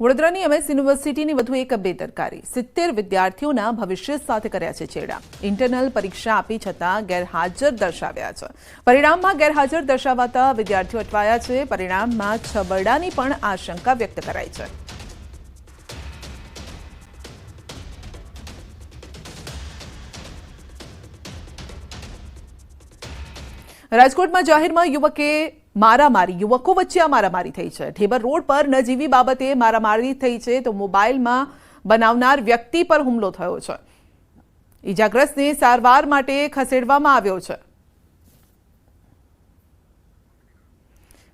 વડોદરાની એમએસ યુનિવર્સિટીની વધુ એક બેદરકારી. સિત્તેર વિદ્યાર્થીઓના ભવિષ્ય સાથે કર્યા છે છેડા. ઇન્ટરનલ પરીક્ષા આપી છતાં ગેરહાજર દર્શાવ્યા છે. પરિણામમાં ગેરહાજર દર્શાવાતા વિદ્યાર્થીઓ અટવાયા છે. પરિણામમાં છબરડાની પણ આશંકા વ્યક્ત કરાઈ છે. રાજકોટમાં જાહેરમાં યુવકે મારામારી યુવકો વચ્ચે આ મારામારી થઈ છે ઢેબર રોડ પર નજીવી બાબતે મારામારી થઈ છે તો મોબાઈલમાં બનાવનાર વ્યક્તિ પર હુમલો થયો છે ઈજાગ્રસ્તને સારવાર માટે ખસેડવામાં આવ્યો છે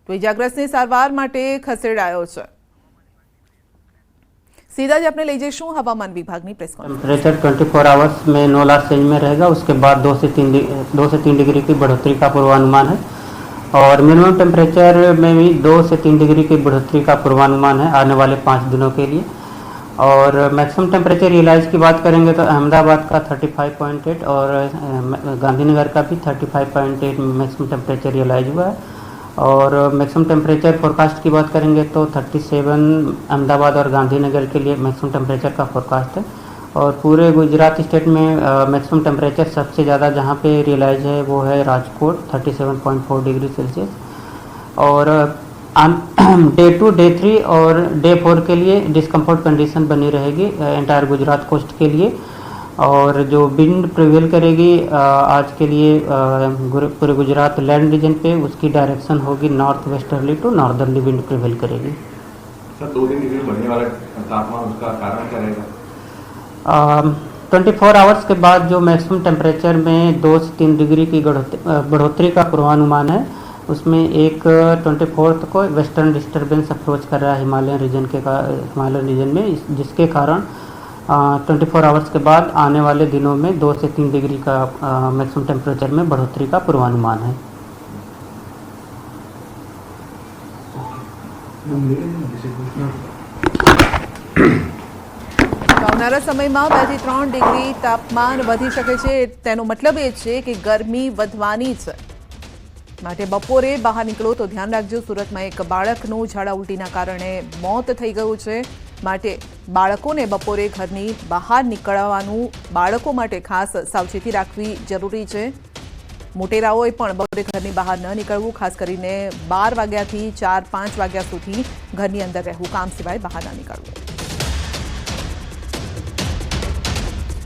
તો ઈજાગ્રસ્તને સારવાર માટે ખસેડાયો છે सीधा जी अपने ले जैसू हवामान विभाग ની प्रेस कॉन्फ्रेंस टेम्परेचर 24 आवर्स में नो लार्ज रेंज में रहेगा उसके बाद दो से तीन डि- दो से तीन डिग्री की बढ़ोतरी का पूर्वानुमान है और मिनिमम टेम्परेचर में भी दो से तीन डिग्री की बढ़ोतरी का पूर्वानुमान है आने वाले पाँच दिनों के लिए। और मैक्सिमम टेम्परेचर रियलाइज़ की बात करेंगे तो अहमदाबाद का 35.8 और गांधीनगर का भी 35.8 मैक्सिमम टेम्परेचर रियलाइज़ हुआ है। और मैक्सिमम टेम्परेचर फोरकास्ट की बात करेंगे तो 37 अहमदाबाद और गांधीनगर के लिए मैक्सिमम टेम्परेचर का फोरकास्ट है। और पूरे गुजरात स्टेट में मैक्सिमम टेम्परेचर सबसे ज़्यादा जहाँ पे रियलाइज़ है वो है राजकोट 37.4 डिग्री सेल्सियस और डे टू डे थ्री और डे फोर के लिए डिस्कम्फर्ट कंडीशन बनी रहेगी एंटायर गुजरात कोस्ट के लिए। और जो विंड प्रिवेल करेगी आज के लिए पूरे गुजरात लैंड रीजन पे, उसकी डायरेक्शन होगी north westerly to northerly wind prevail करेगी। सर, दो दिन बढ़ने वाला तापमान उसका कारण क्या रहेगा? ट्वेंटी फोर आवर्स के बाद जो मैक्सिमम टेम्परेचर में दो से तीन डिग्री की बढ़ोतरी का पूर्वानुमान है, उसमें एक ट्वेंटी फोर्थ को वेस्टर्न डिस्टर्बेंस अप्रोच कर रहा है हिमालयन रीजन के हिमालयन रीजन में जिसके कारण ट्वेंटी फोर आवर्स के बाद आने वाले दिनों में दो से तीन डिग्री का मैक्सिमम टेम्परेचर में बढ़ोतरी का पूर्वानुमान है। આવનારા સમયમાં બેથી ત્રણ ડિગ્રી તાપમાન વધી શકે છે. તેનો મતલબ એ છે કે ગરમી વધવાની છે માટે બપોરે બહાર નીકળો તો ધ્યાન રાખજો. સુરતમાં એક બાળકનું ઝાડા ઉલટીના કારણે મોત થઈ ગયું છે. માટે બાળકોને બપોરે ઘરની બહાર નીકળવાનું બાળકો માટે ખાસ સાવચેતી રાખવી જરૂરી છે. મોટેરાઓએ પણ બપોરે ઘરની બહાર ન નીકળવું, ખાસ કરીને બાર વાગ્યાથી ચાર પાંચ વાગ્યા સુધી ઘરની અંદર રહેવું, કામ સિવાય બહાર ન નીકળવું.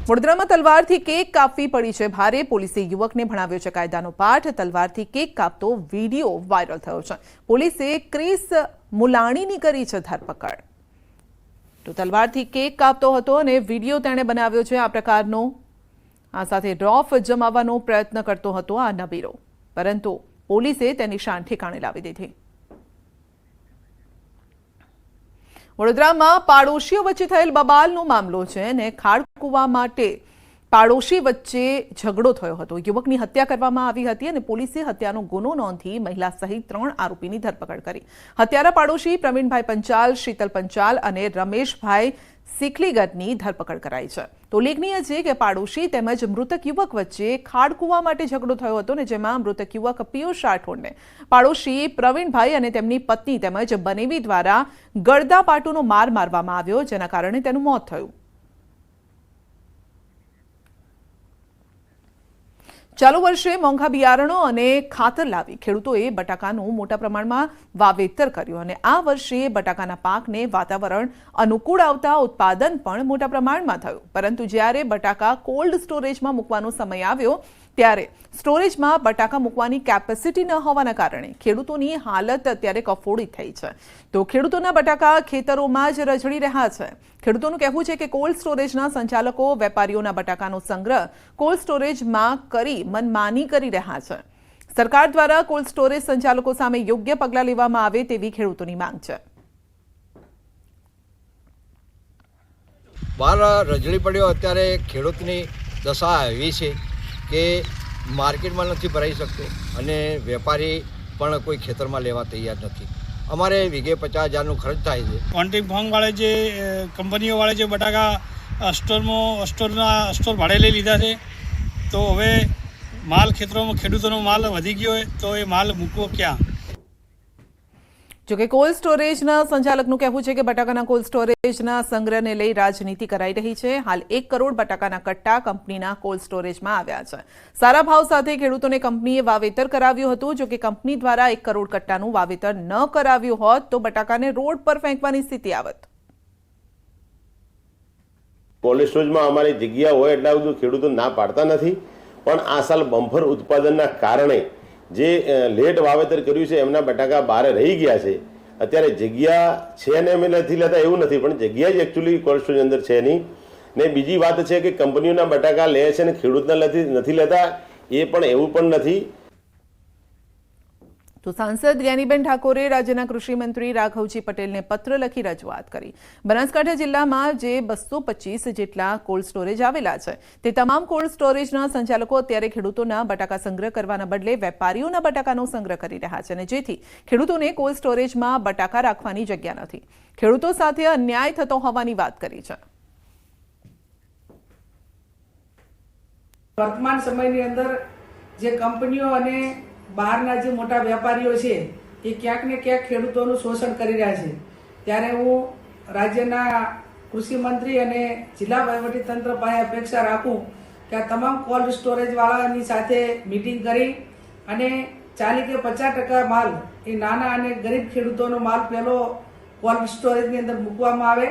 વડોદરામાં તલવારથી કેક કાપવી પડી છે ભારે. પોલીસે યુવકને ભણાવ્યો છે કાયદાનો પાઠ. તલવારથી કેક કાપતો વીડિયો વાયરલ થયો છે. પોલીસે ક્રિસ મુલાણીની કરી છે ધરપકડ. તો તલવારથી કેક કાપતો હતો અને વીડિયો તેણે બનાવ્યો છે આ પ્રકારનો. આ સાથે રોફ જમાવવાનો પ્રયત્ન કરતો હતો આ નબીરો. પરંતુ પોલીસે તેની શાન ઠેકાણે લાવી દીધી. વડોદરામાં પાડોશીઓ વચ્ચે થયેલ બબાલનો મામલો છે અને ખાડકુવા માટે પાડોશી વચ્ચે ઝઘડો થયો હતો. યુવકની હત્યા કરવામાં આવી હતી અને પોલીસે હત્યાનો ગુનો નોંધી મહિલા સહિત ત્રણ આરોપીની ધરપકડ કરી. હત્યારા પાડોશી પ્રવીણભાઈ પંચાલ, શીતલ પંચાલ અને રમેશભાઈ સિકલીગરની ધરપકડ કરાઈ છે. તો ઉલ્લેખનીય છે કે પાડોશી તેમજ મૃતક યુવક વચ્ચે ખાડકુવા માટે ઝઘડો થયો હતો ને જેમાં મૃતક યુવક પિયુષ રાઠોડને પાડોશી પ્રવીણભાઈ અને તેમની પત્ની તેમજ બનેવી દ્વારા ગળદાપાટુનો માર મારવામાં આવ્યો, જેના કારણે તેનું મોત થયું. ચાલુ વર્ષે મોંઘા બિયારણો અને ખાતર લાવી ખેડૂતોએ બટાકાનું મોટા પ્રમાણમાં વાવેતર કર્યું અને આ વર્ષે બટાકાના પાકને વાતાવરણ અનુકૂળ આવતા ઉત્પાદન પણ મોટા પ્રમાણમાં થયું. પરંતુ જ્યારે બટાકા કોલ્ડ સ્ટોરેજમાં મૂકવાનો સમય આવ્યો ત્યારે સ્ટોરેજમાં બટાકા મૂકવાની કેપેસિટી ન હોવાના કારણે ખેડૂતોની હાલત અત્યારે કફોડી થઈ છે. તો ખેડૂતોના બટાકા ખેતરોમાં જ રજડી રહ્યા છે. ખેડૂતોનું કહેવું છે કે કોલ્ડ સ્ટોરેજના સંચાલકો વેપારીઓના બટાકાનો સંગ્રહ કોલ્ડ સ્ટોરેજમાં કરી મનમાની કરી રહ્યા છે. સરકાર દ્વારા કોલ્ડ સ્ટોરેજ સંચાલકો સામે યોગ્ય પગલાં લેવામાં આવે તેવી ખેડૂતોની માંગ છે. બહાર રજડી પડ્યો, અત્યારે ખેડૂતની દશા એવી છે કે માર્કેટમાં નથી ભરાઈ શકતો અને વેપારી પણ કોઈ ખેતરમાં લેવા તૈયાર નથી. અમારે વીઘે પચાસ હજારનું ખર્ચ થાય છે. ક્વોન્ટિટી ફોર્મ જે કંપનીઓવાળે જે બટાકા સ્ટોરમાં, સ્ટોરના, સ્ટોર ભાડે લઈ લીધા છે, તો હવે માલ ખેતરોમાં, ખેડૂતોનો માલ વધી ગયો હોય, તો એ માલ મૂકવો ક્યાં? જોકે કોલ્ડ સ્ટોરેજના સંચાલકનું કહેવું છે કે બટાકાના કોલ્ડ સ્ટોરેજના સંગ્રહને લઈ રાજનીતિ કરાઈ રહી છે. હાલ એક કરોડ બટાકાના કટ્ટા કંપનીના કોલ્ડ સ્ટોરેજમાં આવ્યા છે. સારા ભાવ સાથે ખેડૂતોને કંપનીએ વાવેતર કરાવ્યું હતું. જોકે કંપની દ્વારા એક કરોડ કટ્ટાનું વાવેતર ન કરાવ્યું હોત તો બટાકાને રોડ પર ફેંકવાની સ્થિતિ આવત. કોલ્ડ સ્ટોરેજમાં અમારી જગ્યા હોય એટલા બધું ખેડૂતો ના પાડતા નથી. પણ આ સાલ બમ્ફર ઉત્પાદનના કારણે જે લેટ વાવેતર કર્યું છે, એમના બટાકા બહાર રહી ગયા છે. અત્યારે જગ્યા છે ને અમે નથી લેતા, એવું નથી, પણ જગ્યા જ એકચ્યુઅલી કોલ્ડ સ્ટોરેજ અંદર છે નહીં. ને બીજી વાત છે કે કંપનીઓના બટાકા લે છે ને ખેડૂતના નથી લેતા, એ પણ એવું પણ નથી. તો સાંસદ જ્ઞાનીબેન ઠાકોરે રાજ્યના કૃષિમંત્રી રાઘવજી પટેલને પત્ર લખી રજૂઆત કરી. બનાસકાંઠા જિલ્લામાં જે બસો પચીસ જેટલા કોલ્ડ સ્ટોરેજ આવેલા છે, તે તમામ કોલ્ડ સ્ટોરેજના સંચાલકો અત્યારે ખેડૂતોના બટાકા સંગ્રહ કરવાના બદલે વેપારીઓના બટાકાનો સંગ્રહ કરી રહ્યા છે અને જેથી ખેડૂતોને કોલ્ડ સ્ટોરેજમાં બટાકા રાખવાની જગ્યા નથી. ખેડૂતો સાથે અન્યાય થતો હોવાની વાત કરી છે. વર્તમાન સમયની અંદર જે કંપનીઓ અને બહારના જે મોટા વેપારીઓ છે, એ ક્યાંક ને ક્યાંક ખેડૂતોનું શોષણ કરી રહ્યા છે. ત્યારે હું રાજ્યના કૃષિ મંત્રી અને જિલ્લા વહીવટીતંત્ર પાસે અપેક્ષા રાખું કે આ તમામ કોલ્ડ સ્ટોરેજવાળાની સાથે મિટિંગ કરી અને ચાલી કે પચાસ ટકા માલ, એ નાના અને ગરીબ ખેડૂતોનો માલ પહેલો કોલ્ડ સ્ટોરેજની અંદર મૂકવામાં આવે.